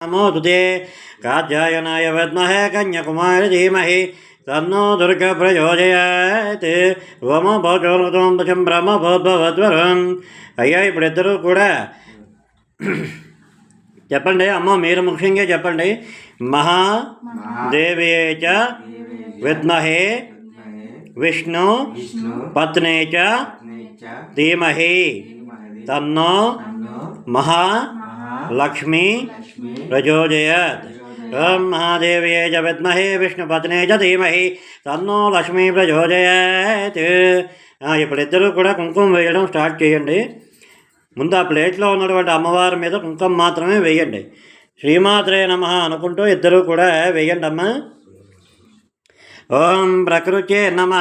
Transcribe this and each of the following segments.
నమోతు తే కాధ్యాయనాయ విద్మహే కన్యకుమారి ధీమహి తన్నో దుర్గ ప్రచోదయాత్ ఓమ భోజోనతం దశం బ్రహ్మ భోద్భవద్వరం అయ్యా ఇప్పుడు ఇద్దరు కూడా చెప్పండి అమ్మ మీరు ముఖ్యంగా చెప్పండి మహాదేవే చ విద్మహే విష్ణు విష్ణు పత్నే చ నేచ ధీమహి ధీమహి తన్నో తన్నో మహా మహా లక్ష్మి లక్ష్మి ప్రచోదయాత్ ఓం మహాదేవ్యే చ విద్మహే విష్ణుపత్నే చ ధీమహి తన్నో లక్ష్మీ ప్రచోదయాత్ ఇప్పుడిద్దరూ ఇప్పుడు ఇద్దరు కూడా కుంకుమ వేయడం స్టార్ట్ చేయండి. ముందు ఆ ప్లేట్లో ఉన్నటువంటి అమ్మవారి మీద కుంకుమ మాత్రమే వేయండి. శ్రీమాత్రే నమ అనుకుంటూ ఇద్దరూ కూడా వేయండి అమ్మా ఓం ప్రకృత్యే నమ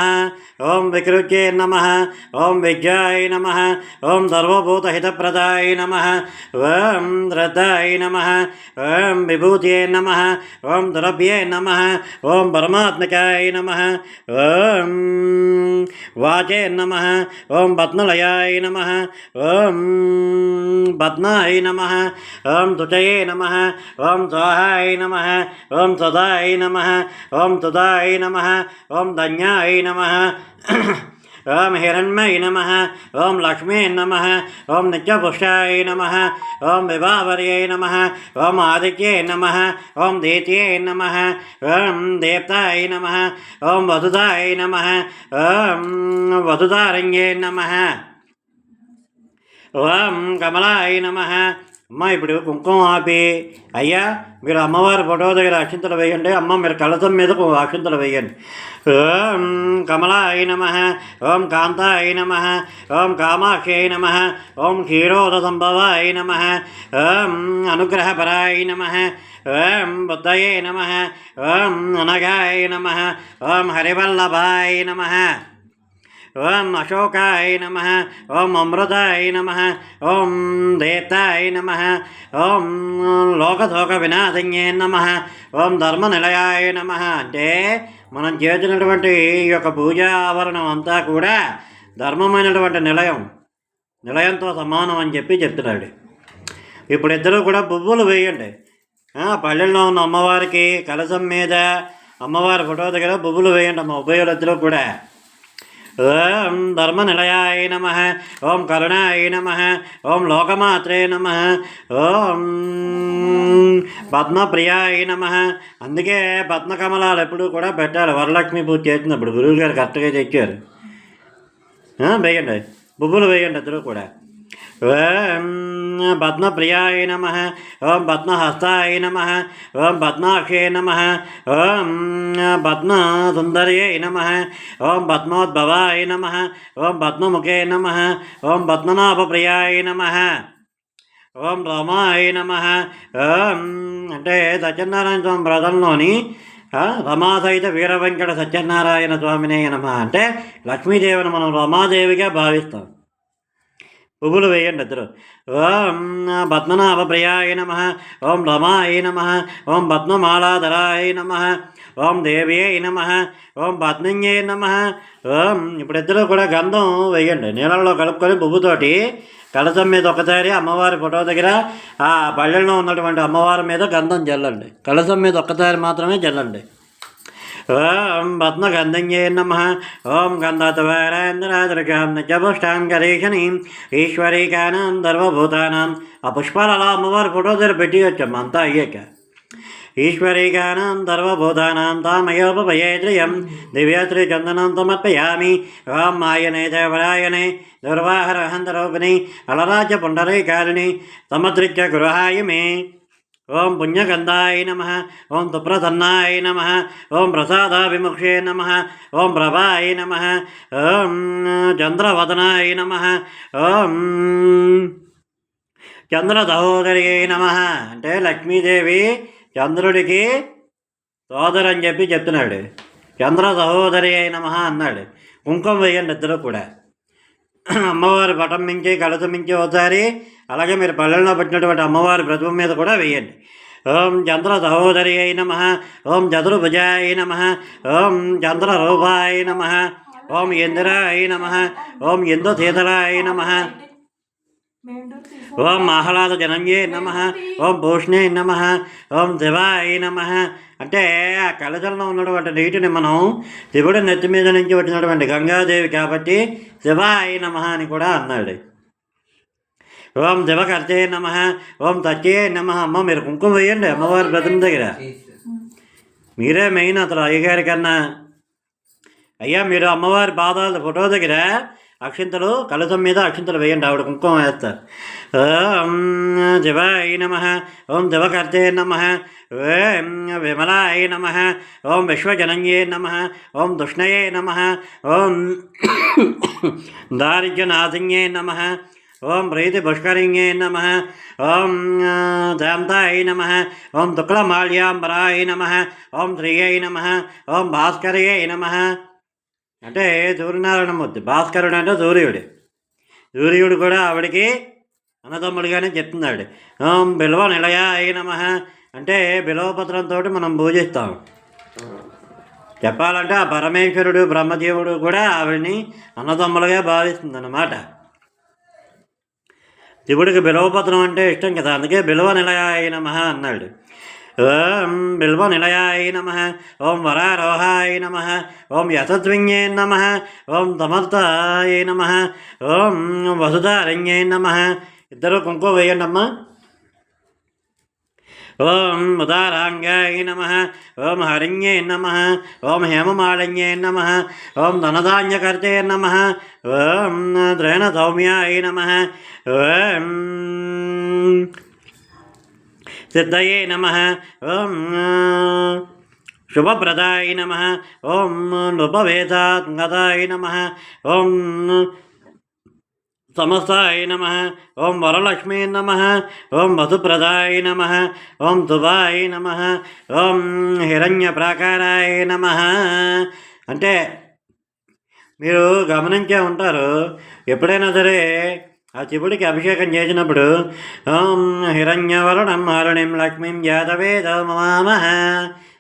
ఓం వికృత్యే నమ ఓం విద్యాయ నమ ఓం సర్వభూతహితప్రదాయ నమ ఓం శ్రద్ధాయ నమ ఓం విభూత్యే నమ ఓం ద్రవ్యే నమ ఓం పరమాత్మకాయ నమ ఓం వాచే నమ ఓం పద్మలయాయ నమ ఓం పద్మాయ నమ ఓం తుచయే నమ ఓం స్వాహాయ నమ ఓం సదాయ నమ ఓం సుదాయ నమ ఓం ధన్యాయ నమ ఓం హిరణ్మయ నమ ఓం లక్ష్మీ నమ ఓం నిత్యపుష్టాయ నమ ఓం విభావర్యై నమ ఓం ఆదిత్యై నమ ఓం దీత్యై నమ ఓం దేవతాయ నమ ఓం వసుదాయ నమ ఓం వసుదారణ్యే నమ ఓం కమలాయ నమ అమ్మ ఇప్పుడు కుంకుమ ఆపి అయ్యా మీరు అమ్మవారి ఫోటో దగ్గర అక్షింతలు వేయండి. అమ్మ మీరు కలసం మీద అక్షింతలు వేయండి. ఓం కమలాయ నమ ఓం కాంత అయి నమ ఓం కామాక్షయ నమ ఓం క్షీరోద సంభవాయ నమ ఓం అనుగ్రహపరాయ నమ ఓం బుద్ధయే నమ ఓం అనఘాయ నమ ఓం హరివల్లభాయ నమ. ఓం అశోకాయ నమ ఓం అమృతాయ నమ ఓం దేవతాయ నమ ఓం లోకశోక వినాశన్యే నమ ఓం ధర్మ నిలయాయ నమ. అంటే మనం చేసినటువంటి ఈ యొక్క పూజా ఆవరణం అంతా కూడా ధర్మమైనటువంటి నిలయం నిలయంతో సమానం అని చెప్పి చెప్తున్నాడు. ఇప్పుడు ఇద్దరు కూడా బువ్వులు వేయండి. పల్లెల్లో ఉన్న అమ్మవారికి కలసం మీద అమ్మవారి ఫోటో దగ్గర బువ్వులు వేయండి అమ్మ ఇద్దరు కూడా. ఓం ధర్మనిలయాయ నమ ఓం కరుణాయ నమ ఓం లోకమాత్రే నమ ఓం పద్మప్రియాయ నమ. అందుకే పద్మకమలాలు ఎప్పుడు కూడా పెట్టాలి. వరలక్ష్మి పూజ చేసినప్పుడు గురువు గారు కరెక్ట్గా తెచ్చారు వేయండి. బుబ్బులు వేయండి. ఇద్దరు కూడా. ఓం పద్మప్రియాయ నమ ఓం పద్మహస్తాయ నమ ఓం పద్మాక్షే నమ ఓం పద్మసుందర్యై నమ ఓం పద్మోద్భవాయ నమ ఓం పద్మముఖే నమ ఓం పద్మనాభప్రియాయ నమ ఓం రమాయ నమ ఓం అంటే సత్యనారాయణ స్వామి వ్రతంలోని రమాసైత రమాసహిత సత్యనారాయణ స్వామినే నమ అంటే లక్ష్మీదేవిని మనం రమాదేవిగా భావిస్తాం. ఉబులు వేయండి ఇద్దరు ఓం పద్మనాభ ప్రియాయ నమ. ఓం రమాయ నమ. ఓం పద్మమాలాధరాయ నమ. ఓం దేవ్యై నమ. ఓం పద్మన్యై నమ. ఓం ఇప్పుడు ఇద్దరు కూడా గంధం వేయండి. నీళ్ళలో కలుపుకొని పువ్వుతోటి కలసం మీద ఒకసారి అమ్మవారి ఫోటో దగ్గర ఆ పల్లెల్లో ఉన్నటువంటి అమ్మవారి మీద గంధం జల్లండి. కలసం మీద ఒక్కసారి మాత్రమే జల్లండి. ఓం పద్మగంధన్యే నమ. ఓం గంధత్వరేంద్రాదుర్గాం నిత్యపుష్టాం గరీషణీం ఈశ్వరీకానాం సర్వభూతానాం ఆ పుష్పాలు అలా అమ్మవారి ఫోటో దగ్గర పెట్టి వచ్చాం అంతా అయ్యాక. ఈశ్వరీకానాం సర్వభూతానాం తామయోపయే దివ్యశ్రీ చందనం సమర్పయామి. ఓం మాయనే దేవరాయనే. దుర్వాహరహంతరూపిణి. అలరాజ పుండరీకారిణి. సమదృత్య గృహాయ మే ఓం పుణ్యగంధాయ నమ ఓం సుప్రసన్నాయ నమ ఓం ప్రసాదాభిముక్షే నమ ఓం ప్రభాయ నమ ఓం చంద్రవదనాయ నమ ఓం చంద్ర సహోదరి నమ. అంటే లక్ష్మీదేవి చంద్రుడికి సోదరు అని చెప్పి చెప్తున్నాడు. చంద్ర సహోదరి అయి నమ అన్నాడు. కుంకుమ వేయండి ఇద్దరు కూడా. అమ్మవారి పటం మించి కలసం మించి ఒకసారి అలాగే మీరు పల్లెల్లో పెట్టినటువంటి అమ్మవారి ప్రతిమ మీద కూడా వేయండి. ఓం చంద్ర సహోదరి అయి నమ. ఓం చతుర్భుజాయ నమ. ఓం చంద్ర రూపాయ నమ. ఓం ఇందిరాయ నమ. ఓం ఇందు శీతలాయ నమ. ఓం ఆహ్లాద జనంజే నమ. ఓం భూష్ణే నమ. ఓం శివాయ నమ. అంటే ఆ కలశంలో ఉన్నటువంటి నీటిని మనం శివుడి నెత్తి మీద నుంచి వచ్చినటువంటి గంగాదేవి కాబట్టి శివాయ నమ అని కూడా అన్నాడు. ఓం శివకర్తే నమ ఓం తచ్చే నమ అమ్మ మీరు కుంకుమ వేయండి అమ్మవారి ప్రతిమ దగ్గర. మీరే మెయిన్ అతను అయ్యగారి కన్నా. అయ్యా మీరు అమ్మవారి పాదాల ఫోటో దగ్గర అక్షింతలు కలుతం మీద అక్షింతలు వేయండి ఆవిడ కుంకుమ వేస్తారు. ఓం శివాయ నమ ఓం శివకర్తే నమ ఓం విమలాయ నమ ఓం విశ్వజనన్యే నమ ఓం దుష్ణయే నమ ఓం దారిద్ర్యనాథిన్యే నమ ఓం ప్రీతి పుష్కరింగే నమ. ఓం శాంతాయ నమ. ఓం తుక్లమాల్యాంబరాయ నమ. ఓం శ్రీయై నమ. ఓం భాస్కర్యై నమ. అంటే సూర్యనారాయణమూర్తి భాస్కరుడు అంటే సూర్యుడు. సూర్యుడు కూడా ఆవిడికి అన్నదమ్ముడిగానే చెప్తున్నాడు. ఓం బిల్వ నిలయ అయి నమ. అంటే బిలవపత్రంతో మనం పూజిస్తాం. చెప్పాలంటే ఆ పరమేశ్వరుడు బ్రహ్మదేవుడు కూడా ఆవిడని అన్నదమ్ములుగా భావిస్తుంది అన్నమాట శివుడికి బిలవపత్రం అంటే ఇష్టం కదా అందుకే బిల్వ నిలయాయ నమ అన్నాడు. ఓం బిల్వ నిలయాయ నమ ఓం వరారోహాయ నమ ఓం యశస్విన్యే నమ ఓం సమర్థాయ నమ ఓం వసుధారణ్యే నమ. ఇద్దరు కుంకుమ వేయండి అమ్మా ఓం ఉదారాంగాయ నమ ఓం హరిణ్యే నమ ఓం హేమమాలిన్యే నమ ఓం ధనధాన్యకర్తే నమ ఓం ద్రేణ సౌమ్యాయ నమ ఓం సిద్ధయే నమ ఓం శుభప్రదాయ నమ ఓం నృపవేదాత్మదాయ నమ ఓం సమస్తాయ నమ ఓం వరలక్ష్మీ నమ ఓం వసుప్రదాయ నమ ఓం శుభాయ నమ ఓం హిరణ్య ప్రాకారాయ నమ అంటే మీరు గమనించే ఉంటారు ఎప్పుడైనా సరే ఆ శివుడికి అభిషేకం చేసినప్పుడు ఓం హిరణ్యవరుణం హరుణిం లక్ష్మీం జాతవేదమామహ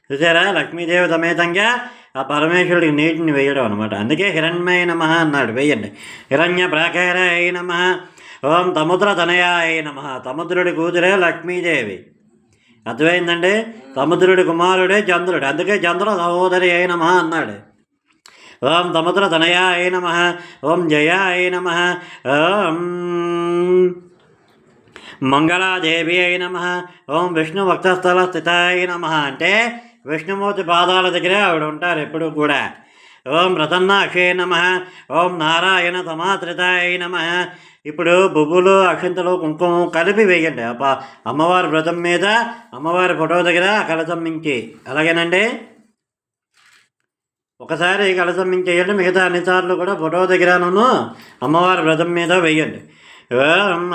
చూసారా లక్ష్మీదేవి సమేతంగా ఆ పరమేశ్వరుడికి నీటిని వేయడం అనమాట అందుకే హిరణ్మయ నమ అన్నాడు. వేయండి. హిరణ్య ప్రాకారాయ నమ. ఓం తముద్ర తనయాయ నమ. తముద్రుడి కూతురే లక్ష్మీదేవి. అర్థమైందండి? సముద్రుడి కుమారుడే చంద్రుడు. అందుకే చంద్ర సహోదరి అయిన నమ అన్నాడు. ఓం సముద్ర తనయాయ నమ. ఓం జయాయ నమ. ఓం మంగళాదేవి అయి నమ. ఓం విష్ణు భక్తస్థల స్థితాయ నమ. అంటే విష్ణుమూర్తి పాదాల దగ్గరే ఆవిడ ఉంటారు ఎప్పుడు కూడా. ఓం రతన్నాక్షే నమ ఓం నారాయణ సమాత్రితాయ నమ. ఇప్పుడు బొబ్బులు అక్షింతలు కుంకుమ కలిపి వేయండి. అమ్మవారి వ్రతం మీద అమ్మవారి ఫోటో దగ్గర కలసం మించి. అలాగేనండి? ఒకసారి కలసం మించి వేయండి మిగతా అన్నిసార్లు కూడా ఫోటో దగ్గరను అమ్మవారి వ్రతం మీద వేయండి.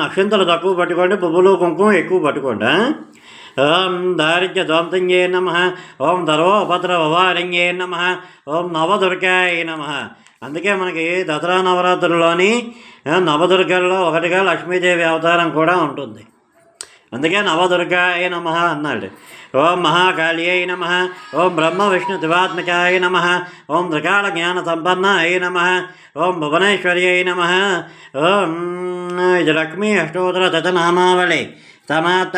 అక్షంతలు తక్కువ పట్టుకోండి బొబ్బులు కుంకుమ ఎక్కువ పట్టుకోండి. ఓం దారిద్య ధ్వంసంజే నమ. ఓం ధర్వోపద్ర నమ. ఓం నవదుర్గాయ నమ. అందుకే మనకి దసరా నవరాత్రుల్లోని నవదుర్గల్లో ఒకటిగా లక్ష్మీదేవి అవతారం కూడా ఉంటుంది. అందుకే నవదుర్గాయ నమ అన్నాడు. ఓం మహాకాళియై నమ. ఓం బ్రహ్మ విష్ణు శివాత్మకాయ నమ. ఓం త్రికాళ జ్ఞాన సంపన్నాయ నమ. ఓం భువనేశ్వర్యై నమ. ఓం ఇది లక్ష్మీ అష్టోత్తర శతనామావళి సమాప్త